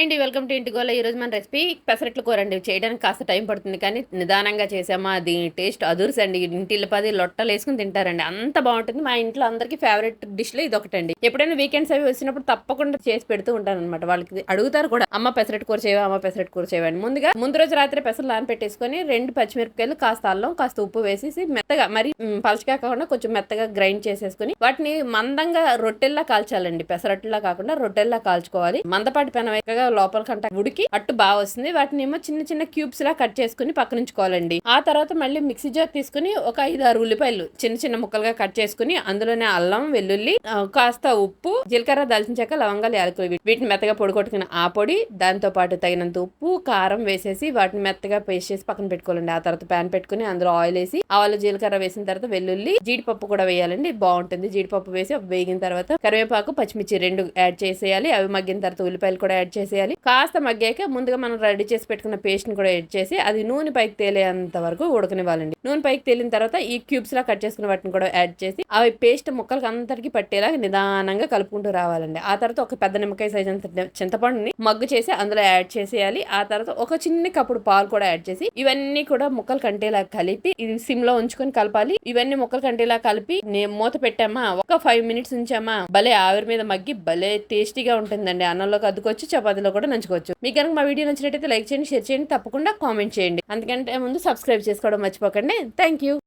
Hi అండి welcome to ఇంటి గోల. ఈరోజు మన రెసిపీ పెసరట్లు కూర అండి. చేయడానికి కాస్త టైం పడుతుంది కానీ నిదానంగా చేసామా? దీని టేస్ట్ అదుర్స్ అండి. ఇంటిలో పది లొట్టలు వేసుకుని తింటారండి. అంత బాగుంటుంది. మా ఇంట్లో అందరికీ ఫేవరెట్ డిష్లో ఇది ఒకటండి ఎప్పుడైనా వీకెండ్స్ అవి వచ్చినప్పుడు తప్పకుండా చేసి పెడుతూ ఉంటాను అనమాట వాళ్ళకి అడుగుతారు కూడా అమ్మ పెసరట్ కూర చేయవా? అమ్మ పెసరట్ కూర చేయవని ముందుగా ముందు రోజు రాత్రి పెసలు నానపెట్టేసుకొని రెండు పచ్చిమిరపకాయలు కాస్త అల్లం కాస్త ఉప్పు వేసేసి మెత్తగా మరి మ్, పలచగా కాకుండా కొంచెం మెత్తగా గ్రైండ్ చేసేసుకుని వాటిని మందంగా రొట్టెల్లా కాల్చాలండి. పెసరట్లా కాకుండా రొట్టెల్లా కాల్చుకోవాలి. మందపాటి పెనం లోపల కంట ఉడికి అట్టు బాగా వస్తుంది. వాటిని ఏమో చిన్న చిన్న క్యూబ్స్ లా కట్ చేసుకుని పక్కనుంచుకోవాలండి ఆ తర్వాత మళ్ళీ మిక్సీ జార్ తీసుకుని ఒక ఐదు ఆరు ఉల్లిపాయలు చిన్న చిన్న ముక్కలుగా కట్ చేసుకుని అందులోనే అల్లం వెల్లుల్లి కాస్త ఉప్పు జీలకర్ర దాల్చించాక లవంగాలు యాలకులు వీటిని మెత్తగా పొడి కొట్టుకుని ఆ పొడి దాంతో పాటు తగినంత ఉప్పు కారం వేసేసి వాటిని మెత్తగా పేస్ట్ చేసి పక్కన పెట్టుకోవాలండి. ఆ తర్వాత ప్యాన్ పెట్టుకుని అందులో ఆయిల్ వేసి ఆవాలు జీలకర్ర వేసిన తర్వాత వెల్లుల్లి జీడిపప్పు కూడా వేయాలండి. బాగుంటుంది. జీడిపప్పు వేసి వేగిన తర్వాత కరివేపాకు పచ్చిమిర్చి రెండు యాడ్ చేసేయాలి. అవి మగ్గిన తర్వాత ఉల్లిపాయలు కూడా యాడ్ చేసేయాలి. కాస్త మగ్గాక ముందుగా మనం రెడీ చేసి పెట్టుకున్న పేస్ట్ని కూడా యాడ్ చేసి అది నూనె పైకి తేలేంత వరకు ఉడకనివ్వాలండి. నూనె పైకి తేలిన తర్వాత ఈ క్యూబ్స్ లా కట్ చేసుకున్న వాటిని కూడా యాడ్ చేసి అవి పేస్ట్ ముక్కలకి అందరికి పట్టేలా నిదానంగా కలుపుకుంటూ రావాలండి. ఆ తర్వాత ఒక పెద్ద నిమ్మకాయ సైజ్ అంత చింతపండుని మగ్గు చేసి అందులో యాడ్ చేసేయాలి. ఆ తర్వాత ఒక చిన్న కప్పుడు పాలు కూడా యాడ్ చేసి ఇవన్నీ కూడా ముక్కలు కంటేలా కలిపి ఇది సిమ్లో ఉంచుకొని కలపాలి. ఇవన్నీ ముక్కలు కంటేలా కలిపి నేను మూత పెట్టామా? ఒక ఫైవ్ మినిట్స్ ఉంచామా? భలే ఆవిరి మీద మగ్గి భలే టేస్టీగా ఉంటుందండి. అన్నంలోకి అద్దుకొచ్చి చపాతీలో కూడా నంచుకోవచ్చు. మీకు కనుక మా వీడియో నచ్చినట్టయితే లైక్ చేయండి షేర్ చేయండి తప్పకుండా కామెంట్ చేయండి. అందుకంటే ముందు సబ్స్క్రైబ్ చేసుకోవడం మర్చిపోకండి. Thank you